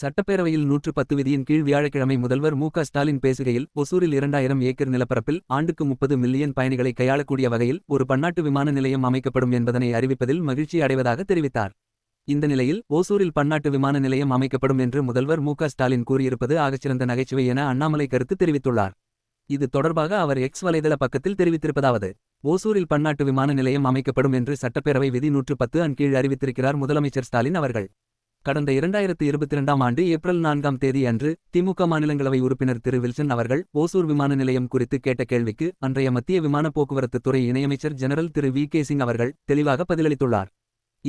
சட்டப்பேரவையில் நூற்று பத்து விதியின் கீழ் வியாழக்கிழமை முதல்வர் மு ஸ்டாலின் பேசுகையில் ஒசூரில் இரண்டாயிரம் ஏக்கர் நிலப்பரப்பில் ஆண்டுக்கு முப்பது மில்லியன் பயணிகளை கையாளக்கூடிய வகையில் ஒரு பன்னாட்டு விமான நிலையம் அமைக்கப்படும் என்பதனை அறிவிப்பதில் மகிழ்ச்சி அடைவதாக தெரிவித்தார். இந்த நிலையில் ஓசூரில் பன்னாட்டு விமான நிலையம் அமைக்கப்படும் என்று முதல்வர் மு ஸ்டாலின் கூறியிருப்பது ஆகச்சிறந்த நகைச்சுவை என அண்ணாமலை கருத்து தெரிவித்துள்ளார். இது தொடர்பாக அவர் எக்ஸ் வலைதள பக்கத்தில் தெரிவித்திருப்பதாவது ஓசூரில் பன்னாட்டு விமான நிலையம் அமைக்கப்படும் என்று சட்டப்பேரவை விதி நூற்று பத்து அன் கீழ் அறிவித்திருக்கிறார் முதலமைச்சர் ஸ்டாலின் அவர்கள். கடந்த இரண்டாயிரத்து இருபத்தி இரண்டாம் ஆண்டு ஏப்ரல் நான்காம் தேதி அன்று திமுக மாநிலங்களவை உறுப்பினர் திரு. வில்சன் அவர்கள் ஓசூர் விமான நிலையம் குறித்து கேட்ட கேள்விக்கு அன்றைய மத்திய விமான போக்குவரத்து துறை இணையமைச்சர் ஜெனரல் திரு. வி. கே. சிங் அவர்கள் தெளிவாக பதிலளித்துள்ளார்.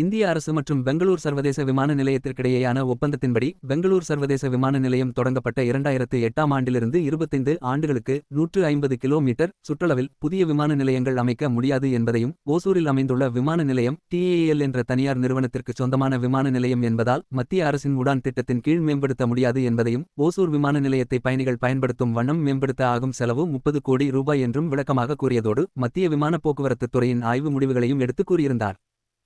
இந்திய அரசு மற்றும் பெங்களூர் சர்வதேச விமான நிலையத்திற்கிடையேயான ஒப்பந்தத்தின்படி பெங்களூர் சர்வதேச விமான நிலையம் தொடங்கப்பட்ட இரண்டாயிரத்து எட்டாம் ஆண்டிலிருந்து இருபத்தைந்து ஆண்டுகளுக்கு நூற்று ஐம்பது கிலோமீட்டர் சுற்றளவில் புதிய விமான நிலையங்கள் அமைக்க முடியாது என்பதையும் ஓசூரில் அமைந்துள்ள விமான நிலையம் டிஏஎல் என்ற தனியார் நிறுவனத்திற்கு சொந்தமான விமான நிலையம் என்பதால் மத்திய அரசின் உடான் திட்டத்தின் கீழ் மேம்படுத்த முடியாது என்பதையும் ஓசூர் விமான நிலையத்தை பயணிகள் பயன்படுத்தும் வண்ணம் மேம்படுத்த ஆகும் செலவு முப்பது கோடி ரூபாய் என்றும் விளக்கமாக கூறியதோடு மத்திய விமான போக்குவரத்து துறையின் ஆய்வு முடிவுகளையும் எடுத்து கூறியிருந்தார்.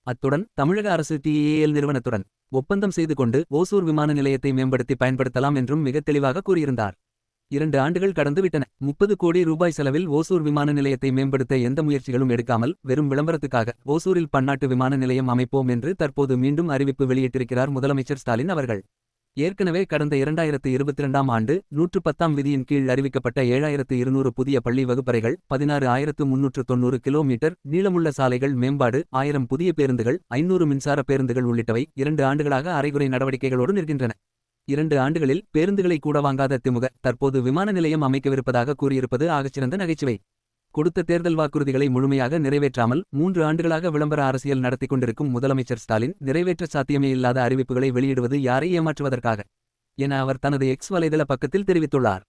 அத்துடன் தமிழக அரசு டிஏஎல் நிறுவனத்துடன் ஒப்பந்தம் செய்து கொண்டு ஓசூர் விமான நிலையத்தை மேம்படுத்தி பயன்படுத்தலாம் என்றும் மிக தெளிவாக கூறியிருந்தார். இரண்டு ஆண்டுகள் கடந்துவிட்டன முப்பது கோடி ரூபாய் செலவில் ஓசூர் விமான நிலையத்தை மேம்படுத்த எந்த முயற்சிகளும் எடுக்காமல் வெறும் விளம்பரத்துக்காக ஓசூரில் பன்னாட்டு விமான நிலையம் அமைப்போம் என்று தற்போது மீண்டும் அறிவிப்பு வெளியிட்டிருக்கிறார் முதலமைச்சர் ஸ்டாலின் அவர்கள். ஏற்கனவே கடந்த இரண்டாயிரத்து இருபத்தி இரண்டாம் ஆண்டு நூற்று பத்தாம் விதியின் கீழ் அறிவிக்கப்பட்ட ஏழாயிரத்து இருநூறு புதிய பள்ளி வகுப்பறைகள் பதினாறு ஆயிரத்து முன்னூற்று தொன்னூறு கிலோமீட்டர் நீளமுள்ள சாலைகள் மேம்பாடு ஆயிரம் புதிய பேருந்துகள் ஐநூறு மின்சார பேருந்துகள் உள்ளிட்டவை இரண்டு ஆண்டுகளாக அரைகுறை நடவடிக்கைகளோடு நிற்கின்றன. இரண்டு ஆண்டுகளில் பேருந்துகளை கூட வாங்காத திமுக தற்போது விமான நிலையம் அமைக்கவிருப்பதாக கூறியிருப்பது ஆகச்சிறந்த நகைச்சுவை. கொடுத்த தேர்தல் வாக்குறுதிகளை முழுமையாக நிறைவேற்றாமல் மூன்று ஆண்டுகளாக விளம்பர அரசியல் நடத்தி கொண்டிருக்கும் முதலமைச்சர் ஸ்டாலின் நிறைவேற்ற சாத்தியமே இல்லாத அறிவிப்புகளை வெளியிடுவது யாரை ஏமாற்றுவதற்காக? என அவர் தனது எக்ஸ் வலைதள பக்கத்தில் தெரிவித்துள்ளார்.